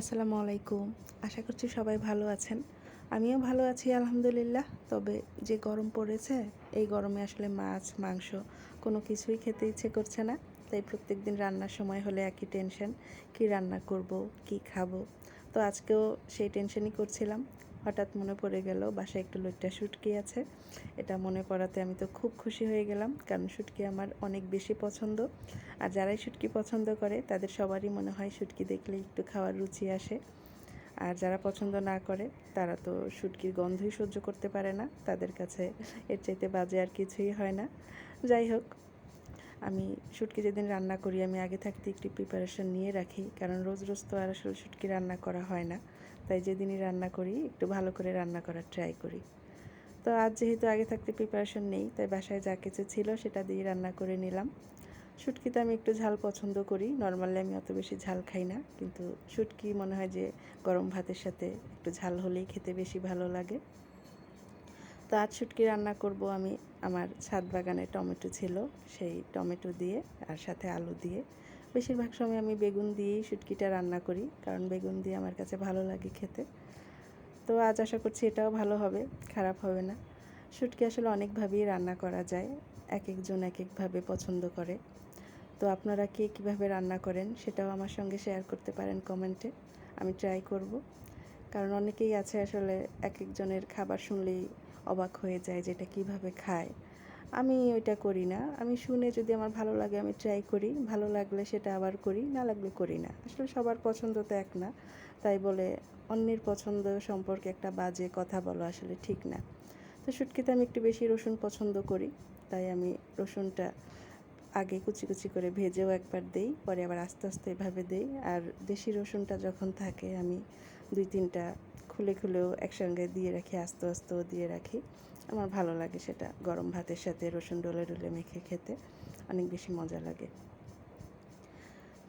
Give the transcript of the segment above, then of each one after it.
আসসালামু আলাইকুম আশা করছি সবাই ভালো আছেন। আমিও ভালো আছি, আলহামদুলিল্লাহ। তবে যে গরম পড়েছে, এই গরমে আসলে মাছ, মাংস কোনো কিছুই খেতে ইচ্ছে করছে না। তাই প্রত্যেক দিন রান্নার সময় হলে একই টেনশন কি রান্না করব, কি খাব। তো আজকেও সেই টেনশনই করছিলাম। হঠাৎ মনে পড়ে গেল, বাসায় একটু লোকটা শুটকি আছে। এটা মনে পড়াতে আমি তো খুব খুশি হয়ে গেলাম, কারণ শুটকি আমার অনেক বেশি পছন্দ। আর যারাই শুটকি পছন্দ করে, তাদের সবারই মনে হয় শুটকি দেখলে একটু খাওয়ার রুচি আসে। আর যারা পছন্দ না করে, তারা তো শুটকির গন্ধই সহ্য করতে পারে না। তাদের কাছে এর চাইতে বাজে আর কিছুই হয় না। যাই হোক, আমি শুটকি যেদিন রান্না করি, আমি আগে থাকতে একটি প্রিপারেশন নিয়ে রাখি, কারণ রোজ রোজ তো আর আসলে শুটকি রান্না করা হয় না। তাই যেদিনই রান্না করি, একটু ভালো করে রান্না করার ট্রাই করি। তো আজ যেহেতু আগে থাকতে প্রিপারেশন নেই, তাই বাসায় যা কিছু ছিল সেটা দিয়ে রান্না করে নিলাম। শুটকিতে আমি একটু ঝাল পছন্দ করি নর্মালি আমি অত বেশি ঝাল খাই না, কিন্তু শুটকি মনে হয় যে গরম ভাতের সাথে একটু ঝাল হলেই খেতে বেশি ভালো লাগে। তো আজ শুটকি রান্না করব আমি, আমার ছাদ বাগানে টমেটো ছিল, সেই টমেটো দিয়ে আর সাথে আলু দিয়ে। বেশিরভাগ সময় আমি বেগুন দিয়েই শুটকিটা রান্না করি, কারণ বেগুন দিয়ে আমার কাছে ভালো লাগে খেতে। তো আজ আশা করছি এটাও ভালো হবে, খারাপ হবে না। শুটকি আসলে অনেকভাবেই রান্না করা যায় এক একজন এক একভাবে পছন্দ করে। তো আপনারা কে কীভাবে রান্না করেন সেটাও আমার সঙ্গে শেয়ার করতে পারেন কমেন্টে, আমি ট্রাই করব। কারণ অনেকেই আছে আসলে এক একজনের খাবার শুনলেই অবাক হয়ে যায় যে এটা কীভাবে খায়। আমি ওইটা করি না। আমি শুনে যদি আমার ভালো লাগে আমি ট্রাই করি, ভালো লাগলে সেটা আবার করি, না লাগলে করি না। আসলে সবার পছন্দ তো এক না। তাই বলে অন্যের পছন্দ সম্পর্কে একটা বাজে কথা বলো আসলে ঠিক না। তো শুটকিতে আমি একটু বেশি রসুন পছন্দ করি, তাই আমি রসুনটা আগে কুচি কুচি করে ভেজেও একবার দেই, পরে আবার আস্তে আস্তে এভাবে দেই। আর দেশি রসুনটা যখন থাকে, আমি দুই তিনটা খুলে খুলেও একসঙ্গে দিয়ে রাখি, আস্তে আস্তেও দিয়ে রাখি। আমার ভালো লাগে সেটা গরম ভাতের সাথে রসুন ডলে ডলে মেখে খেতে, অনেক বেশি মজা লাগে।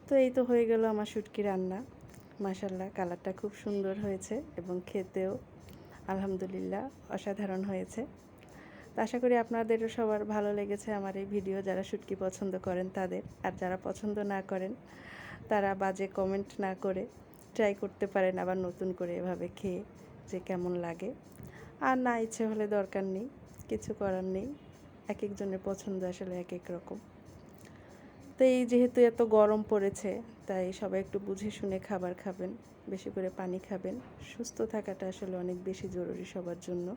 তো এই তো হয়ে গেল আমার শুটকি রান্না। মাসাল্লাহ কালারটা খুব সুন্দর হয়েছে এবং খেতেও আলহামদুলিল্লাহ অসাধারণ হয়েছে। তো আশা করি আপনাদেরও সবার ভালো লেগেছে আমার এই ভিডিও, যারা শুটকি পছন্দ করেন তাদের। আর যারা পছন্দ না করেন, তারা বাজে কমেন্ট না করে ট্রাই করতে পারেন আবার নতুন করে এভাবে খেয়ে যে কেমন লাগে। আর না ইচ্ছে হলে দরকার নেই, কিছু করার নেই। এক একজনের পছন্দ আসলে এক এক রকম। তো এই যেহেতু এত গরম পড়েছে, তাই সবাই একটু বুঝে শুনে খাবার খাবেন, বেশি করে পানি খাবেন। সুস্থ থাকাটা আসলে অনেক বেশি জরুরি সবার জন্য।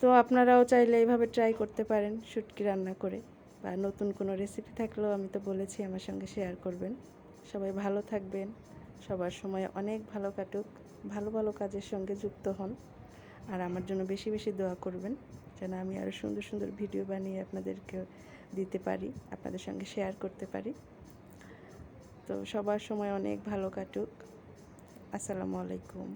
তো আপনারাও চাইলে এইভাবে ট্রাই করতে পারেন শুটকি রান্না করে বা নতুন কোনো রেসিপি থাকলেও আমি তো বলেছি আমার সঙ্গে শেয়ার করবেন। সবাই ভালো থাকবেন, সবার সময় অনেক ভালো কাটুক, ভালো ভালো কাজের সঙ্গে যুক্ত হন আর আমার জন্য বেশি বেশি দোয়া করবেন যেন আমি আরও সুন্দর সুন্দর ভিডিও বানিয়ে আপনাদেরকে দিতে পারি, আপনাদের সঙ্গে শেয়ার করতে পারি। তো সবার সময় অনেক ভালো কাটুক। আসসালামু আলাইকুম।